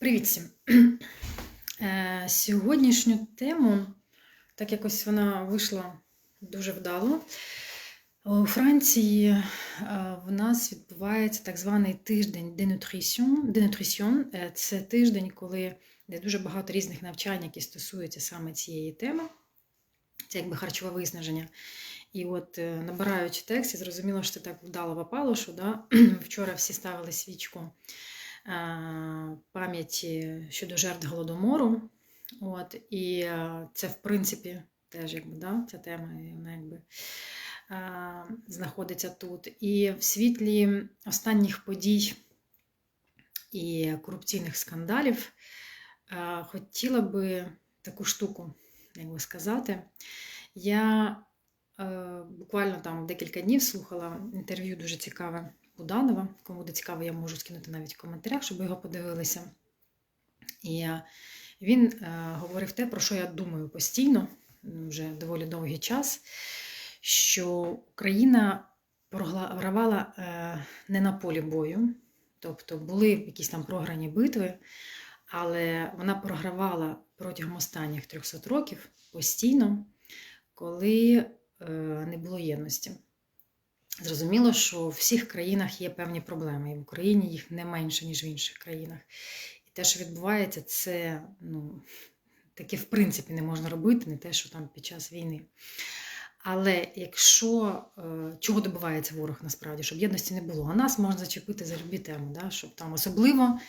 Привіт всім! Е, Сьогоднішню тему, так якось вона вийшла дуже вдало. У Франції е, в нас відбувається так званий тиждень денутрісіон. Це тиждень, коли де дуже багато різних навчань, які стосуються саме цієї теми. Це якби харчове виснаження. І от е, набираючи текст, я зрозуміла, що це так вдало попало, що да, вчора всі ставили свічку пам'яті щодо жертв голодомору. От, і е, це, в принципі, теж якби, да, ця тема вона якби, е, знаходиться тут. І в світлі останніх подій і корупційних скандалів е, хотіла би таку штуку, як сказати. Я е, буквально там декілька днів слухала інтерв'ю дуже цікаве Буданова. Кому буде цікаво, я можу скинути навіть в коментарях, щоб його подивилися. І е, він е, говорив те, про що я думаю постійно, вже доволі довгий час, що Україна програвала е, не на полі бою, тобто були якісь там програні битви, але вона програвала протягом останніх 300 років постійно, коли не було єдності. Зрозуміло, що в всіх країнах є певні проблеми, і в Україні їх не менше, ніж в інших країнах. І те, що відбувається, це ну, таке в принципі не можна робити, не те, що там під час війни. Але якщо е, чого добивається ворог насправді, щоб єдності не було, а нас можна зачепити за любі теми, да? щоб там особливо,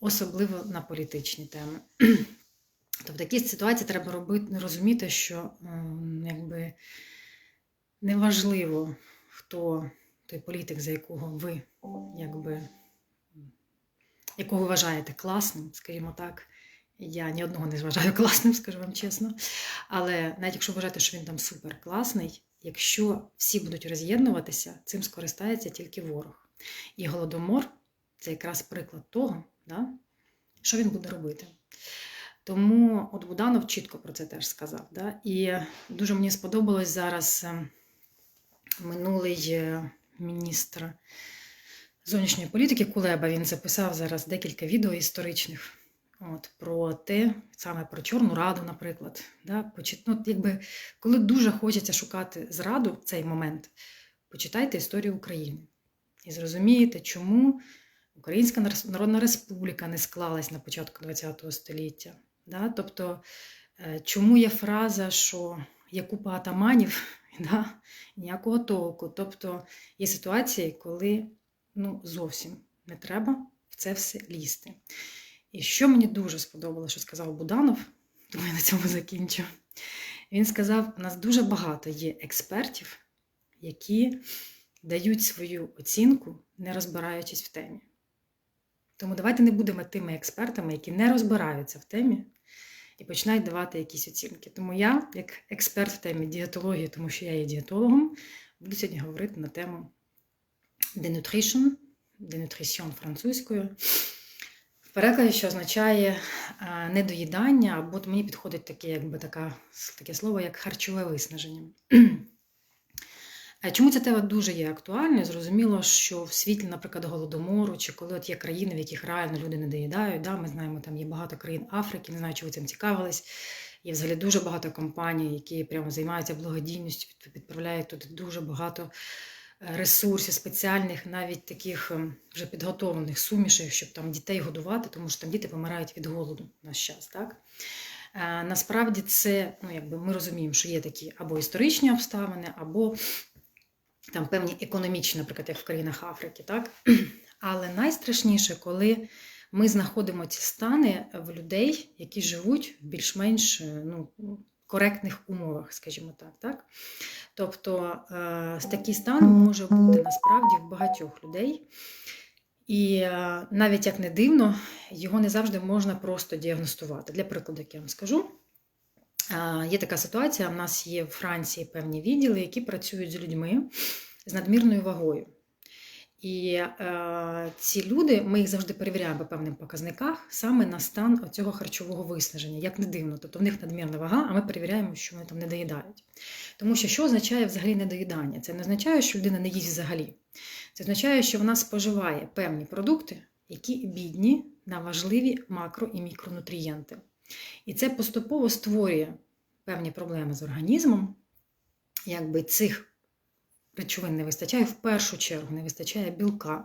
особливо на політичні теми. Тобто в такій ситуації треба робити, розуміти, що якби неважливо, хто той політик, за якого ви якби, якого вважаєте класним, скажімо так. Я ні одного не вважаю класним, скажу вам чесно. Але навіть якщо вважаєте, що він там супер класний, якщо всі будуть роз'єднуватися, цим скористається тільки ворог. І голодомор це якраз приклад того, да, що він буде робити. Тому от Буданов чітко про це теж сказав. Да? І дуже мені сподобалось зараз е, минулий е, міністр зовнішньої політики Кулеба. Він записав зараз декілька відео історичних. От, про те, саме про Чорну Раду, наприклад. Да, ну, якби, коли дуже хочеться шукати зраду в цей момент, почитайте історію України і зрозумієте, чому Українська Народна Республіка не склалась на початку ХХ століття. Да? Тобто, е, чому є фраза, що є купа атаманів, да? ніякого толку. Тобто є ситуації, коли ну, зовсім не треба в це все лізти. І що мені дуже сподобалося, що сказав Буданов, тому я на цьому закінчу. Він сказав: у нас дуже багато є експертів, які дають свою оцінку, не розбираючись в темі. Тому давайте не будемо тими експертами, які не розбираються в темі і починають давати якісь оцінки. Тому я, як експерт в темі дієтології, тому що я є дієтологом, буду сьогодні говорити на тему denutrition, denutrition французькою. В перекладі, що означає недоїдання, або мені підходить таке, якби така, таке слово, як харчове виснаження. Чому ця тема дуже є актуальною? Зрозуміло, що в світлі, наприклад, голодомору, чи коли от є країни, в яких реально люди не доїдають. Да? Ми знаємо, там є багато країн Африки, не знаю, чи ви цим цікавились. Є взагалі дуже багато компаній, які прямо займаються благодійністю, відправляють туди дуже багато ресурсів спеціальних, навіть таких ем, вже підготовлених сумішей, щоб там дітей годувати, тому що там діти помирають від голоду в наш час. Так? Е, Насправді це, ну якби ми розуміємо, що є такі або історичні обставини, або там певні економічні, наприклад, як в країнах Африки. так? Але найстрашніше, коли ми знаходимо ці стани в людей, які живуть в більш-менш ну, коректних умовах, скажімо так. так? Тобто е, такий стан може бути насправді в багатьох людей. І е, навіть як не дивно, його не завжди можна просто діагностувати. Для прикладу, як я вам скажу, е, є така ситуація: у нас є в Франції певні відділи, які працюють з людьми з надмірною вагою. І е, ці люди, ми їх завжди перевіряємо по певним показниках саме на стан цього харчового виснаження, як не дивно. Тобто в них надмірна вага, а ми перевіряємо, що вони там не доїдають. Тому що що означає взагалі недоїдання? Це не означає, що людина не їсть взагалі. Це означає, що вона споживає певні продукти, які бідні на важливі макро і мікронутрієнти. І це поступово створює певні проблеми з організмом, якби цих речовин не вистачає, в першу чергу не вистачає білка.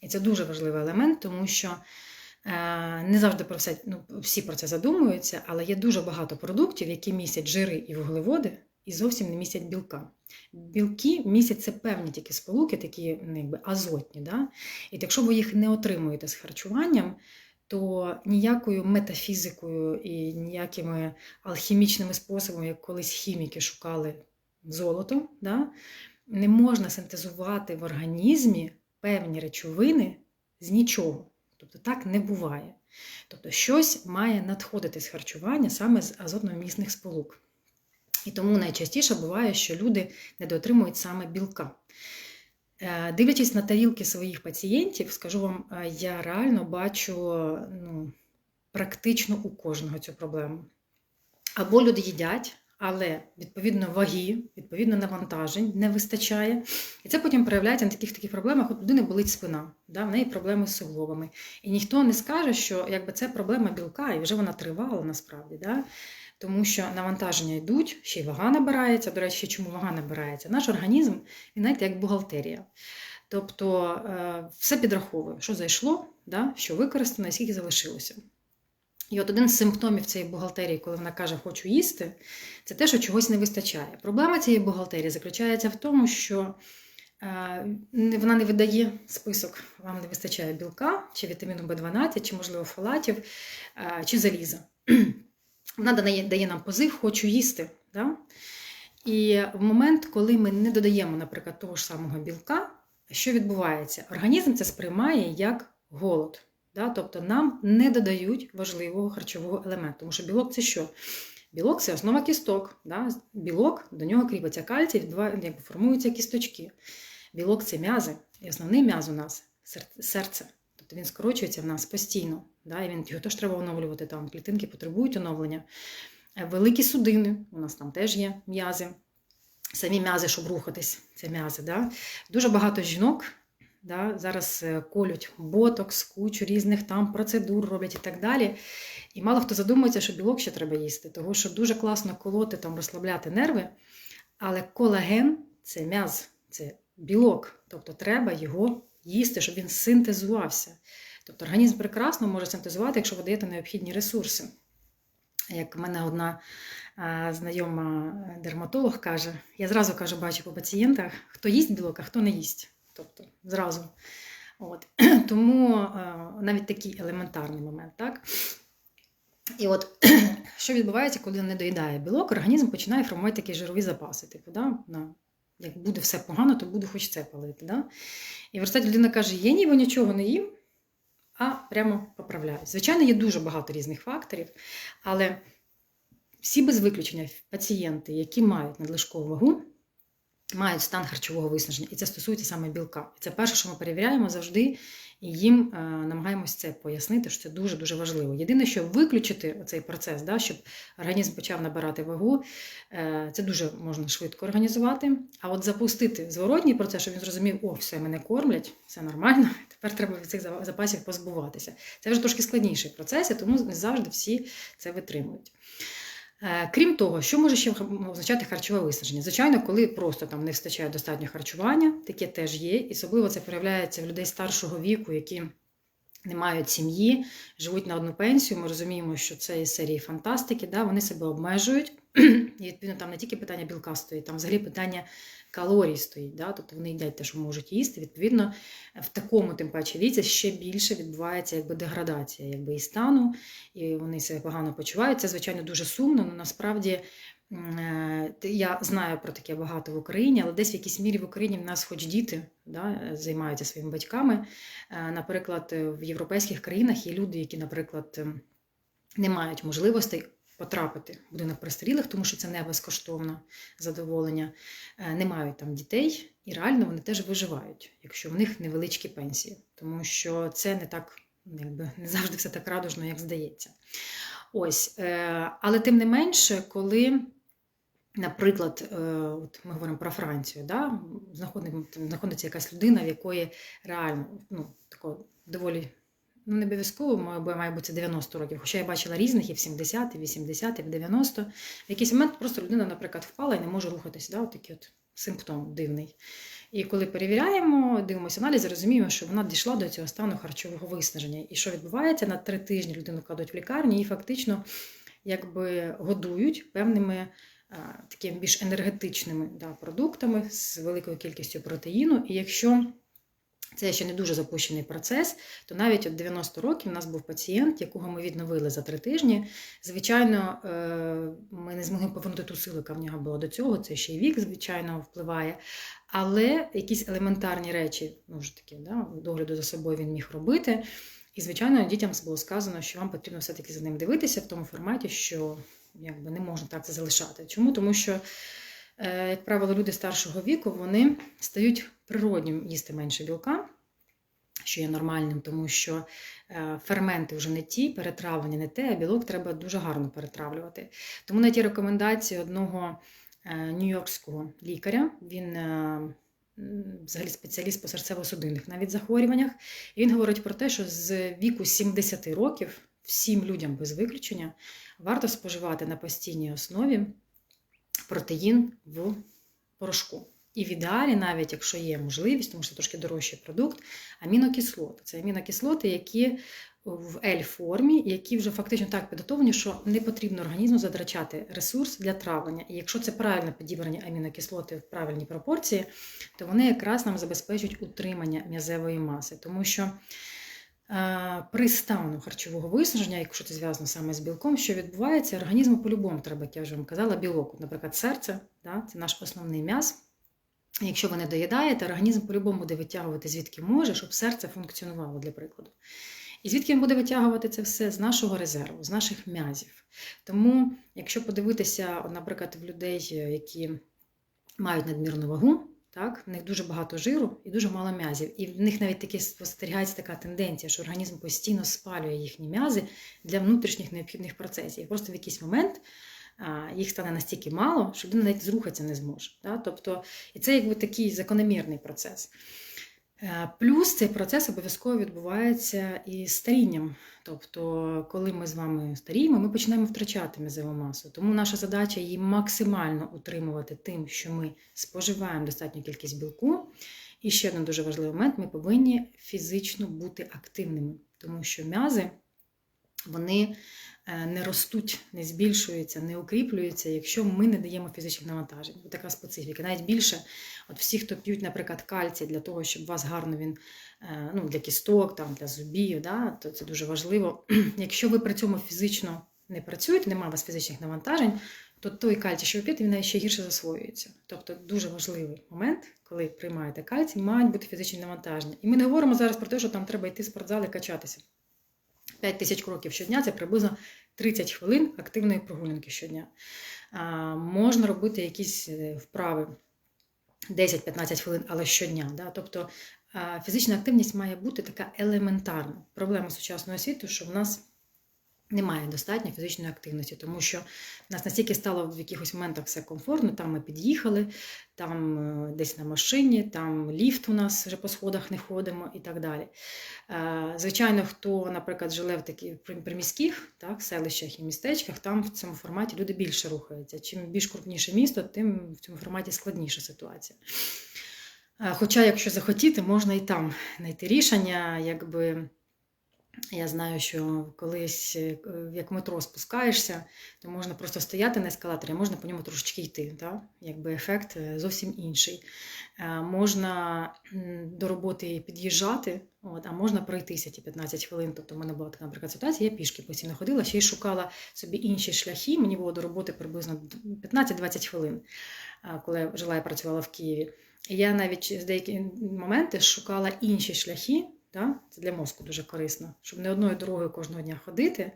І це дуже важливий елемент, тому що е, не завжди про все, ну, всі про це задумуються, але є дуже багато продуктів, які містять жири і вуглеводи, і зовсім не містять білка. Білки містять це певні тільки сполуки, такі ну, якби, азотні. Да? І якщо ви їх не отримуєте з харчуванням, то ніякою метафізикою і ніякими алхімічними способами, як колись хіміки шукали золото, да? не можна синтезувати в організмі певні речовини з нічого. Тобто так не буває. Тобто щось має надходити з харчування саме з азотно-місних сполук. І тому найчастіше буває, що люди недоотримують саме білка. Е, Дивлячись на тарілки своїх пацієнтів, скажу вам, е, я реально бачу ну, практично у кожного цю проблему. Або люди їдять, але відповідно ваги, відповідно навантажень не вистачає. І це потім проявляється на таких таких проблемах. От людини болить спина, да, в неї проблеми з суглобами. І ніхто не скаже, що якби це проблема білка, і вже вона тривала насправді. Да? Тому що навантаження йдуть, ще й вага набирається. До речі, чому вага набирається? Наш організм, він знаєте, як бухгалтерія. Тобто е, все підраховує, що зайшло, да, що використано скільки залишилося. І от один з симптомів цієї бухгалтерії, коли вона каже, хочу їсти, це те, що чогось не вистачає. Проблема цієї бухгалтерії заключається в тому, що е, вона не видає список, вам не вистачає білка, чи вітаміну В12, чи, можливо, фалатів, е, чи заліза. Вона дає, нам позив, хочу їсти. Да? І в момент, коли ми не додаємо, наприклад, того ж самого білка, що відбувається? Організм це сприймає як голод. Да? Тобто нам не додають важливого харчового елементу. Тому що білок це що? Білок це основа кісток. Да? Білок, до нього кріпиться кальцій, якби формуються кісточки. Білок це м'язи. І основний м'яз у нас серце. Тобто він скорочується в нас постійно. Да? І він його теж треба оновлювати. Там клітинки потребують оновлення. Великі судини, у нас там теж є м'язи. Самі м'язи, щоб рухатись, це м'язи. Да? Дуже багато жінок да, зараз колють ботокс, кучу різних там процедур роблять і так далі. І мало хто задумується, що білок ще треба їсти, тому що дуже класно колоти, там, розслабляти нерви. Але колаген це м'яз, це білок. Тобто треба його їсти, щоб він синтезувався. Тобто організм прекрасно може синтезувати, якщо ви даєте необхідні ресурси. Як в мене одна а, знайома дерматолог каже, я зразу кажу, бачу по пацієнтах, хто їсть білок, а хто не їсть. Тобто зразу. От. Тому а, навіть такий елементарний момент. так? І от що відбувається, коли не доїдає білок, організм починає формувати такі жирові запаси. Типу, да? на, як буде все погано, то буду хоч це палити. Да? І в результаті людина каже, я ніби нічого не їм, а прямо поправляю. Звичайно, є дуже багато різних факторів, але всі без виключення пацієнти, які мають надлишкову вагу, мають стан харчового виснаження. І це стосується саме білка. І це перше, що ми перевіряємо завжди, і їм е, намагаємось це пояснити, що це дуже-дуже важливо. Єдине, що виключити цей процес, да, щоб організм почав набирати вагу, е, це дуже можна швидко організувати. А от запустити зворотній процес, щоб він зрозумів, о, все, мене кормлять, все нормально, тепер треба від цих запасів позбуватися. Це вже трошки складніший процес, і тому не завжди всі це витримують. Крім того, що може ще означати харчове виснаження? Звичайно, коли просто там не вистачає достатньо харчування, таке теж є. І особливо це проявляється в людей старшого віку, які не мають сім'ї, живуть на одну пенсію. Ми розуміємо, що це із серії фантастики, да, вони себе обмежують. І відповідно там не тільки питання білка стоїть, там взагалі питання калорій стоїть. Да? Тобто вони їдять те, що можуть їсти. Відповідно, в такому, тим паче, віці ще більше відбувається якби деградація якби, і стану, і вони себе погано почувають. Це, звичайно, дуже сумно, але насправді. Е, я знаю про таке багато в Україні, але десь в якійсь мірі в Україні в нас, хоч діти, да, займаються своїми батьками. Е, наприклад, в європейських країнах є люди, які, наприклад, ем, не мають можливостей потрапити в будинок престарілих, тому що це не безкоштовне задоволення, е, не мають там дітей, і реально вони теж виживають, якщо в них невеличкі пенсії, тому що це не так, якби не завжди все так радужно, як здається. Ось, е, але тим не менше, коли. Наприклад, е, от ми говоримо про Францію, да? знаходиться якась людина, в якої реально ну, такого доволі Ну, не обов'язково має бу- має бути 90 років. Хоча я бачила різних і в 70, і в 80, і в 90. В якийсь момент просто людина, наприклад, впала і не може рухатися. Да? От такий от симптом дивний. І коли перевіряємо, дивимося аналізи, розуміємо, що вона дійшла до цього стану харчового виснаження. І що відбувається? На три тижні людину кладуть в лікарні і фактично якби годують певними такими більш енергетичними да, продуктами з великою кількістю протеїну. І якщо це ще не дуже запущений процес, то навіть от 90 років у нас був пацієнт, якого ми відновили за три тижні. Звичайно, е, ми не змогли повернути ту силу, яка в нього була до цього. Це ще й вік, звичайно, впливає. Але якісь елементарні речі, ну ж таки, да, догляду за собою він міг робити. І, звичайно, дітям було сказано, що вам потрібно все-таки за ним дивитися в тому форматі, що якби, не можна так це залишати. Чому? Тому що, як правило, люди старшого віку вони стають природнім їсти менше білка, що є нормальним, тому що е, ферменти вже не ті, перетравлення не те, а білок треба дуже гарно перетравлювати. Тому на ті рекомендації одного е, нью-йоркського лікаря, він е, взагалі спеціаліст по серцево-судинних навіть захворюваннях, і він говорить про те, що з віку 70 років всім людям без виключення варто споживати на постійній основі протеїн в порошку. І в ідеалі, навіть якщо є можливість, тому що це трошки дорожчий продукт, амінокислоти. Це амінокислоти, які в L-формі, які вже фактично так підготовлені, що не потрібно організму затрачати ресурс для травлення. І якщо це правильно підібрані амінокислоти в правильній пропорції, то вони якраз нам забезпечують утримання м'язевої маси. Тому що при стану харчового виснаження, якщо це зв'язано саме з білком, що відбувається, організму по-любому треба, як я вже вам казала, білок. Наприклад, серце, да, це наш основний м'яз. Якщо ви не доїдаєте, організм по-любому буде витягувати звідки може, щоб серце функціонувало для прикладу. І звідки він буде витягувати це все з нашого резерву, з наших м'язів. Тому, якщо подивитися, наприклад, в людей, які мають надмірну вагу, так, в них дуже багато жиру і дуже мало м'язів. І в них навіть таки спостерігається така тенденція, що організм постійно спалює їхні м'язи для внутрішніх необхідних процесів. І просто в якийсь момент їх стане настільки мало, що людина навіть зрухатися не зможе. Так? Тобто, і це якби такий закономірний процес. Е, Плюс цей процес обов'язково відбувається і старінням. Тобто, коли ми з вами старіємо, ми починаємо втрачати м'язову масу. Тому наша задача її максимально утримувати тим, що ми споживаємо достатню кількість білку. І ще один дуже важливий момент: ми повинні фізично бути активними, тому що м'язи вони е, не ростуть, не збільшуються, не укріплюються, якщо ми не даємо фізичних навантажень. Ось така специфіка. Навіть більше, от всі, хто п'ють, наприклад, кальцій для того, щоб у вас гарно він е, ну, для кісток, там, для зубів, да, то це дуже важливо. Якщо ви при цьому фізично не працюєте, немає у вас фізичних навантажень, то той кальцій, що ви п'єте, він ще гірше засвоюється. Тобто дуже важливий момент, коли приймаєте кальцій, мають бути фізичні навантаження. І ми не говоримо зараз про те, що там треба йти в спортзал і качатися. 5 тисяч кроків щодня це приблизно 30 хвилин активної прогулянки щодня. Можна робити якісь е, вправи 10-15 хвилин, але щодня. Да? Тобто фізична активність має бути така елементарна. Проблема сучасного світу, що в нас немає достатньо фізичної активності, тому що нас настільки стало в якихось моментах все комфортно, там ми під'їхали, там е, десь на машині, там ліфт у нас вже по сходах не ходимо і так далі. Е, Звичайно, хто, наприклад, живе в таких приміських так, селищах і містечках, там в цьому форматі люди більше рухаються. Чим більш крупніше місто, тим в цьому форматі складніша ситуація. Е, Хоча, якщо захотіти, можна і там знайти рішення, якби. Я знаю, що колись, е, як метро спускаєшся, то можна просто стояти на ескалаторі, а можна по ньому трошечки йти. Так? Якби ефект е, зовсім інший. Е, Можна до роботи під'їжджати, от, а можна пройтися ті 15 хвилин. Тобто в мене була така, наприклад, ситуація, я пішки постійно ходила, ще й шукала собі інші шляхи. Мені було до роботи приблизно 15-20 хвилин, коли я жила і працювала в Києві. Я навіть з деякі моменти шукала інші шляхи. Да? Це для мозку дуже корисно, щоб не одною дорогою кожного дня ходити,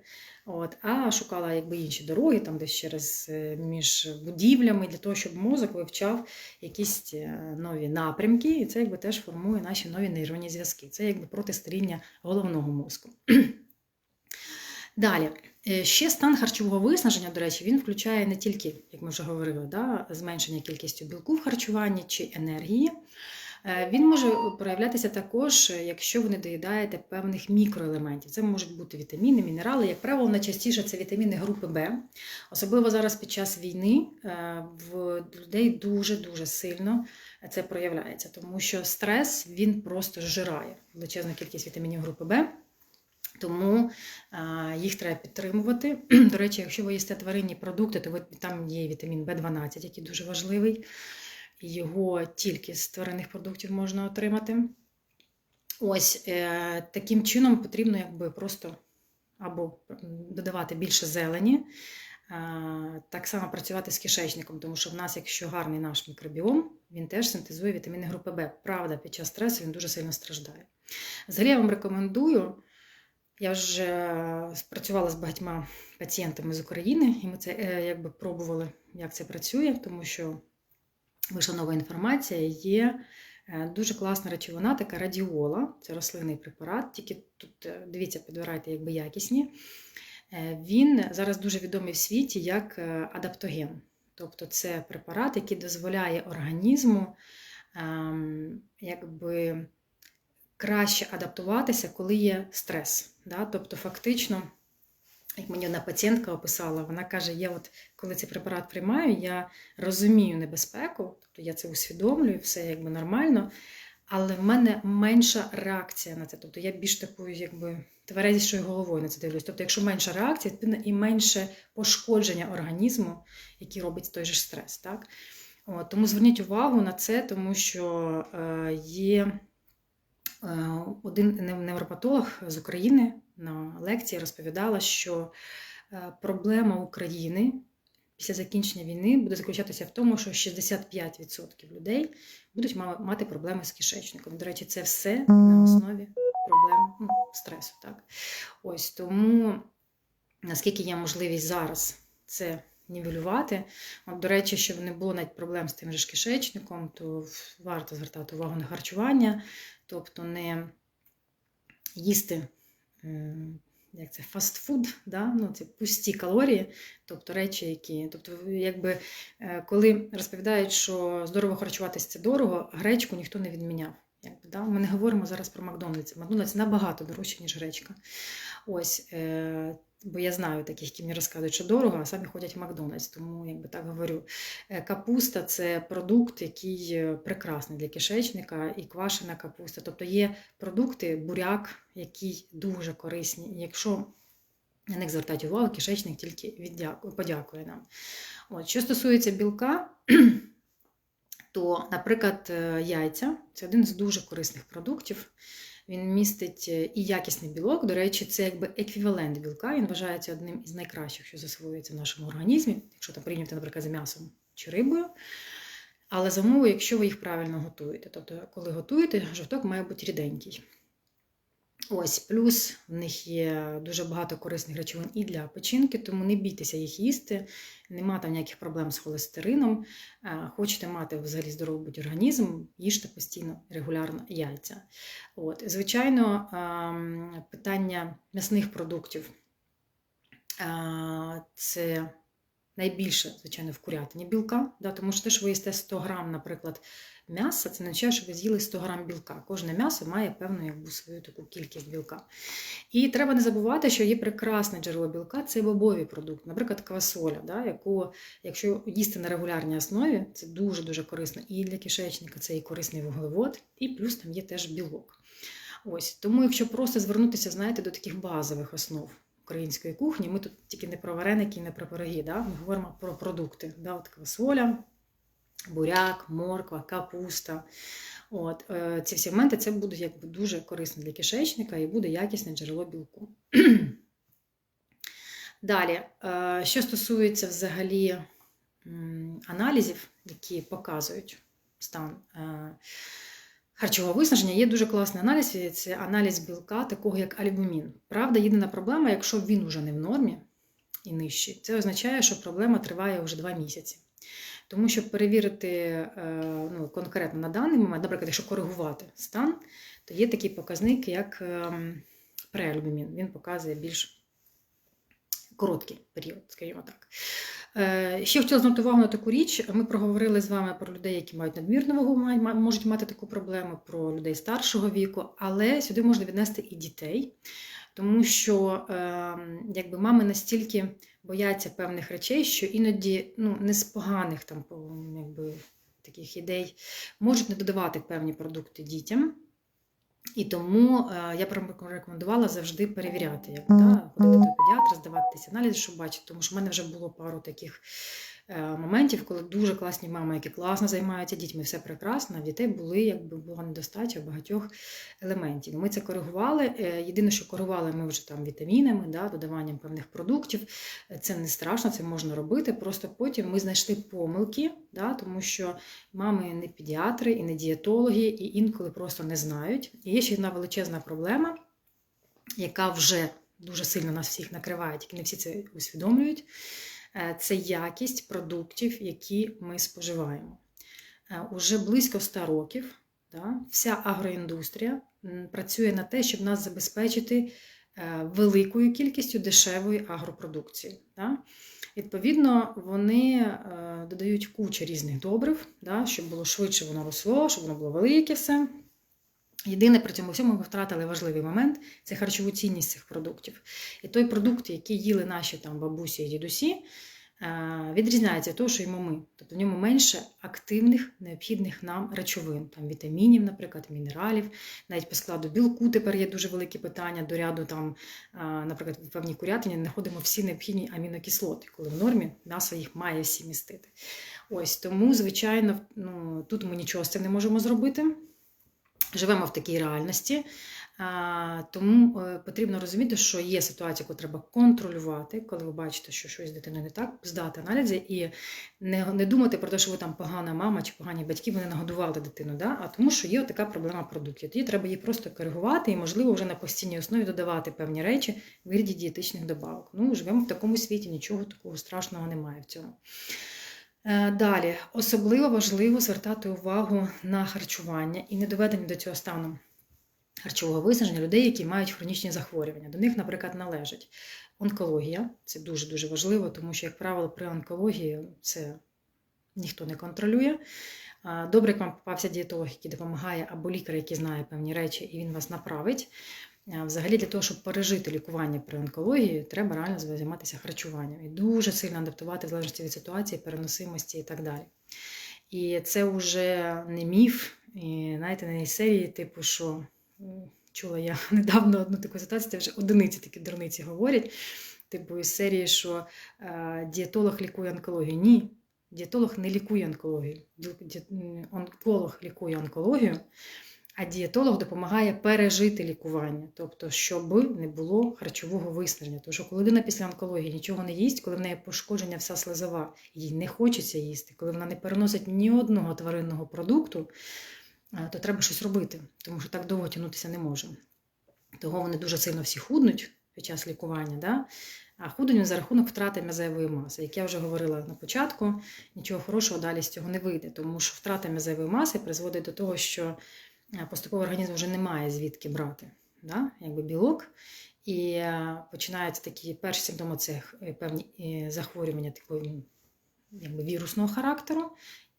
от, а шукала якби інші дороги, там десь через е, між будівлями, для того, щоб мозок вивчав якісь е, нові напрямки, і це якби теж формує наші нові нейронні зв'язки. Це якби протистаріння головного мозку. Далі, Е, ще стан харчового виснаження, до речі, він включає не тільки, як ми вже говорили, да, зменшення кількістю білку в харчуванні чи енергії. Е, Він може проявлятися також, е, якщо ви не доїдаєте певних мікроелементів. Це можуть бути вітаміни, мінерали. Як правило, найчастіше це вітаміни групи Б. Особливо зараз під час війни е, в людей дуже-дуже сильно це проявляється, тому що стрес він просто зжирає величезну кількість вітамінів групи Б. Тому їх треба підтримувати. До речі, якщо ви їсте тваринні продукти, то ви, там є вітамін В12, який дуже важливий. Його тільки з тваринних продуктів можна отримати. Ось е, таким чином потрібно якби просто або додавати більше зелені, а, так само працювати з кишечником, тому що в нас, якщо гарний наш мікробіом, він теж синтезує вітаміни групи Б. Правда, під час стресу він дуже сильно страждає. Взагалі, я вам рекомендую. Я вже працювала з багатьма пацієнтами з України, і ми це е, якби пробували, як це працює, тому що вийшла нова інформація. Є е, дуже класна речовина, така радіола, це рослинний препарат, тільки тут, е, дивіться, підбирайте якби якісні. Е, Він зараз дуже відомий в світі як адаптоген. Тобто це препарат, який дозволяє організму ем, якби краще адаптуватися, коли є стрес. Да? Тобто, фактично, як мені одна пацієнтка описала, вона каже: я от коли цей препарат приймаю, я розумію небезпеку, тобто я це усвідомлюю, все якби нормально, але в мене менша реакція на це. Тобто я більш такою, якби тверезішою головою на це дивлюсь. Тобто, якщо менша реакція, відповідно, і менше пошкодження організму, який робить той же стрес. Так? От, тому зверніть увагу на це, тому що е, є. Е, Один невропатолог з України на лекції розповідала, що е, проблема України після закінчення війни буде заключатися в тому, що 65% людей будуть мати проблеми з кишечником. До речі, це все на основі проблем ну, стресу. Так? Ось тому, наскільки є можливість зараз це нівелювати. От, до речі, щоб не було навіть проблем з тим же кишечником, то варто звертати увагу на харчування, тобто не їсти. Як це фастфуд, да? ну, це пусті калорії, тобто речі, які. Тобто, якби е, коли розповідають, що здорово харчуватися це дорого, гречку ніхто не відміняв. Якби, да? Ми не говоримо зараз про Макдональдс. Макдональдс набагато дорожче, ніж гречка. Ось, е, бо я знаю таких, які мені розказують, що дорого, а самі ходять в Макдональдс, тому якби так говорю. Е, Капуста це продукт, який е, прекрасний для кишечника, і квашена капуста. Тобто є продукти, буряк, які дуже корисні. Якщо на них звертати увагу, кишечник тільки віддяку- подякує нам. От, що стосується білка, то, наприклад, е, яйця це один з дуже корисних продуктів. Він містить е, і якісний білок. До речі, це якби еквівалент білка. Він вважається одним із найкращих, що засвоюється в нашому організмі, якщо там порівнювати, наприклад, з м'ясом чи рибою. Але за умови, якщо ви їх правильно готуєте. Тобто, коли готуєте, жовток має бути ріденький. Ось, плюс в них є дуже багато корисних речовин і для печінки, тому не бійтеся їх їсти, нема там ніяких проблем з холестерином. Е, Хочете мати взагалі здоровий будь організм, їжте постійно регулярно яйця. От. Звичайно, ем, питання м'ясних продуктів е, це найбільше, звичайно, в курятині білка, да, тому що те, що ви їсте 100 грам, наприклад, м'яса, це означає, що ви з'їли 100 грам білка. Кожне м'ясо має певну якби, свою таку кількість білка. І треба не забувати, що є прекрасне джерело білка це бобові продукти, наприклад, квасоля, да, яку, якщо їсти на регулярній основі, це дуже-дуже корисно і для кишечника, це і корисний вуглевод, і плюс там є теж білок. Ось тому, якщо просто звернутися, знаєте, до таких базових основ української кухні, ми тут тільки не про вареники, не про пироги, да? ми говоримо про продукти. Да? От квасоля, буряк, морква, капуста. От, е, ці всі моменти це буде якби дуже корисно для кишечника і буде якісне джерело білку. Далі, е, що стосується взагалі аналізів, які показують стан е, харчового виснаження, є дуже класний аналіз. Це аналіз білка, такого як альбумін. Правда, єдина проблема, якщо він вже не в нормі і нижчий, це означає, що проблема триває вже 2 місяці. Тому щоб перевірити е, ну, конкретно на даний момент, наприклад, якщо коригувати стан, то є такий показник, як ем, преальбумін. Він показує більш короткий період, скажімо так. Е, Ще хотіла звернути увагу на таку річ. Ми проговорили з вами про людей, які мають надмірну вагу, можуть мати таку проблему, про людей старшого віку, але сюди можна віднести і дітей, тому що е, якби мами настільки бояться певних речей, що іноді ну, не з поганих там якби, таких ідей можуть не додавати певні продукти дітям. І тому е, я рекомендувала завжди перевіряти, як да, ходити до педіатра, здавати аналізи, щоб бачити. Тому що в мене вже було пару таких моментів, коли дуже класні мами, які класно займаються дітьми, все прекрасно, в дітей були, якби була недостача багатьох елементів. Ми це коригували. Е, Єдине, що коригували ми вже там вітамінами, да, додаванням певних продуктів. Е, Це не страшно, це можна робити. Просто потім ми знайшли помилки, да, тому що мами не педіатри і не дієтологи, і інколи просто не знають. І є ще одна величезна проблема, яка вже дуже сильно нас всіх накриває, тільки не всі це усвідомлюють. Е, Це якість продуктів, які ми споживаємо. Е, Уже близько 100 років да, вся агроіндустрія працює на те, щоб нас забезпечити е, великою кількістю дешевої агропродукції. Да. Відповідно, вони додають кучу різних добрив, да, щоб було швидше воно росло, щоб воно було велике все. Єдине при цьому всьому ми втратили важливий момент це харчову цінність цих продуктів. І той продукт, який їли наші там бабусі і дідусі, е, відрізняється від того, що їмо ми. Тобто в ньому менше активних необхідних нам речовин, там вітамінів, наприклад, мінералів, навіть по складу білку тепер є дуже великі питання до ряду там, е, наприклад, в певній курятині знаходимо всі необхідні амінокислоти, коли в нормі м'ясо їх має всі містити. Ось тому, звичайно, ну, тут ми нічого з цим не можемо зробити. Живемо в такій реальності, тому е, потрібно розуміти, що є ситуація, яку треба контролювати, коли ви бачите, що щось з дитиною не так, здати аналізи і не, не думати про те, що ви там погана мама чи погані батьки, вони нагодували дитину, да? а тому, що є така проблема продуктів. Тоді треба її просто коригувати і, можливо, вже на постійній основі додавати певні речі в вигляді дієтичних добавок. Ну, живемо в такому світі, нічого такого страшного немає в цьому. Е, Далі, особливо важливо звертати увагу на харчування і не доведення до цього стану харчового виснаження людей, які мають хронічні захворювання. До них, наприклад, належить онкологія. Це дуже-дуже важливо, тому що, як правило, при онкології це ніхто не контролює. Добре, як вам попався дієтолог, який допомагає, або лікар, який знає певні речі, і він вас направить. Взагалі, для того, щоб пережити лікування при онкології, треба реально займатися харчуванням і дуже сильно адаптувати в залежності від ситуації, переносимості і так далі. І це вже не міф, і знаєте, не серії, типу, що чула я недавно одну таку ситуацію, це вже одиниці такі дурниці говорять. Типу, із серії, що е, дієтолог лікує онкологію. Ні, дієтолог не лікує онкологію. Онколог лікує онкологію, а дієтолог допомагає пережити лікування, тобто, щоб не було харчового виснаження. Тому що коли людина після онкології нічого не їсть, коли в неї пошкодження вся слизова, їй не хочеться їсти, коли вона не переносить ні одного тваринного продукту, то треба щось робити, тому що так довго тягнутися не може. Того вони дуже сильно всі худнуть під час лікування. Да? А худнуть за рахунок втрати м'язевої маси. Як я вже говорила на початку, нічого хорошого далі з цього не вийде, тому що втрата м'язевої маси призводить до того, що е, поступово організм вже не має звідки брати да? якби білок. І е, починаються такі перші симптоми це е, певні е, захворювання такої якби, вірусного характеру.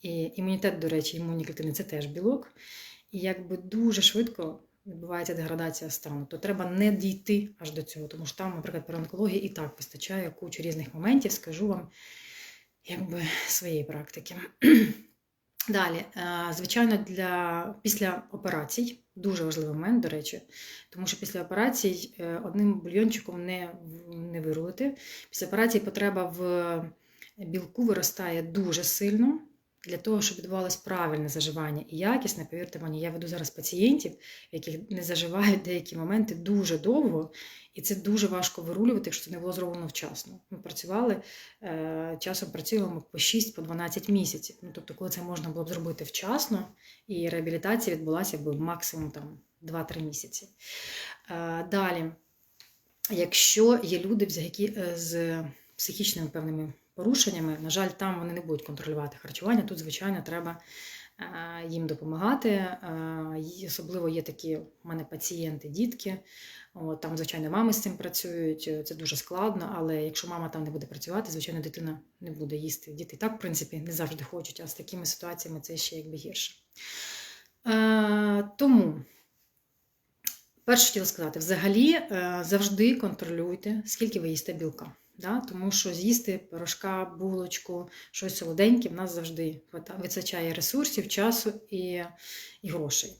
І імунітет, до речі, імунні клітини це теж білок. І якби дуже швидко відбувається деградація стану, то треба не дійти аж до цього, тому що там, наприклад, при онкології і так вистачає кучу різних моментів, скажу вам якби своєї практики. Далі, е, звичайно, для після операцій дуже важливий момент, до речі, тому що після операцій е, одним бульйончиком не, не вирулити. Після операції потреба в білку виростає дуже сильно. Для того, щоб відбувалось правильне заживання і якісне, повірте мені, я веду зараз пацієнтів, яких не заживають деякі моменти дуже довго, і це дуже важко вирулювати, якщо це не було зроблено вчасно. Ми працювали е, часом працюємо по 6-12 місяців. Ну, тобто, коли це можна було б зробити вчасно, і реабілітація відбулася б максимум там 2-3 місяці. Е, далі, якщо є люди, які е, з психічними певними порушеннями, на жаль, там вони не будуть контролювати харчування. Тут, звичайно, треба е, їм допомагати. Е, Особливо є такі у мене пацієнти, дітки, там, звичайно, мами з цим працюють, е, це дуже складно, але якщо мама там не буде працювати, звичайно, дитина не буде їсти. Діти так, в принципі, не завжди хочуть, а з такими ситуаціями це ще якби гірше. Тому, перше хотіла сказати, взагалі завжди контролюйте, скільки ви їсте білка. Да? Тому що з'їсти пирожка, булочку, щось солоденьке в нас завжди вистачає ресурсів, часу і, і грошей.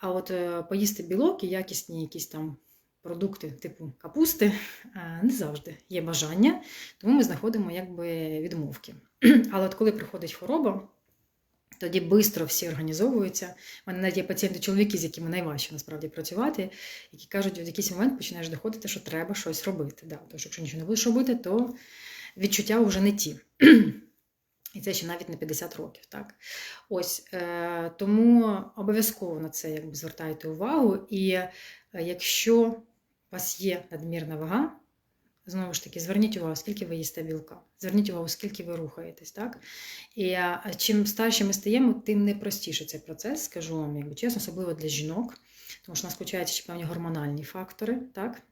А от е, поїсти білок і якісні якісь там продукти типу капусти е, не завжди є бажання, тому ми знаходимо якби відмовки. Але от коли приходить хвороба, тоді швидко всі організовуються. У мене навіть є пацієнти чоловіки, з якими найважче насправді працювати, які кажуть, в якийсь момент починаєш доходити, що треба щось робити. Да, тому що якщо нічого не будеш робити, то відчуття вже не ті. І це ще навіть не 50 років. Так? Ось, е, тому обов'язково на це якби, звертайте увагу. І е, якщо у вас є надмірна вага, знову ж таки, зверніть увагу, скільки ви їсте білка. Зверніть увагу, скільки ви рухаєтесь. Так? І е, чим старше ми стаємо, тим непростіше цей процес, скажу вам, якби чесно, особливо для жінок, тому що у нас включаються ще певні гормональні фактори. Так?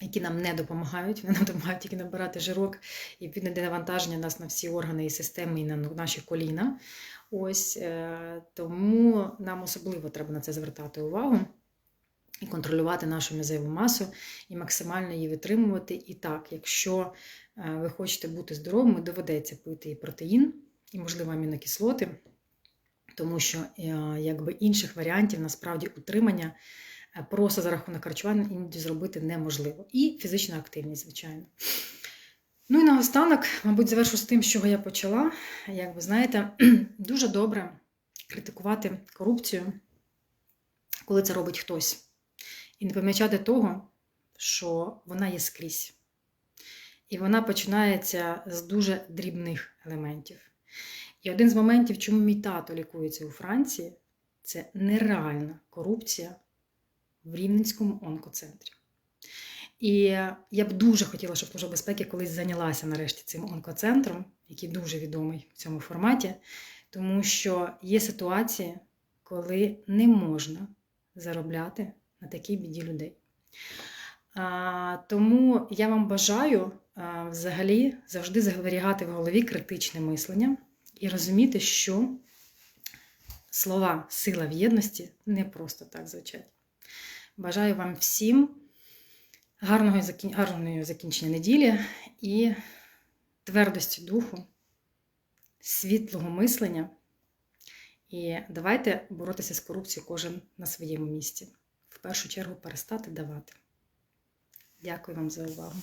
які нам не допомагають, вони нам допомагають тільки набирати жирок і підняти навантаження нас на всі органи і системи, і на наші коліна. Ось е, тому нам особливо треба на це звертати увагу і контролювати нашу м'язеву масу і максимально її витримувати. І так, якщо е, ви хочете бути здоровими, доведеться пити і протеїн, і, можливо, амінокислоти, тому що е, якби інших варіантів насправді утримання е, просто за рахунок харчування іноді зробити неможливо. І фізична активність, звичайно. Ну і наостанок, мабуть, завершу з тим, з чого я почала. Як ви знаєте, дуже добре критикувати корупцію, коли це робить хтось. І не помічати того, що вона є скрізь. І вона починається з дуже дрібних елементів. І один з моментів, чому мій тато лікується у Франції, це нереальна корупція в Рівненському онкоцентрі. І я б дуже хотіла, щоб Служба безпеки колись зайнялася нарешті цим онкоцентром, який дуже відомий в цьому форматі, тому що є ситуації, коли не можна заробляти на такій біді людей. А, тому я вам бажаю а, взагалі завжди зберігати в голові критичне мислення і розуміти, що слова сила в єдності не просто так звучать. Бажаю вам всім гарного, гарного закінчення неділі і твердості духу, світлого мислення. І давайте боротися з корупцією кожен на своєму місці. В першу чергу перестати давати. Дякую вам за увагу.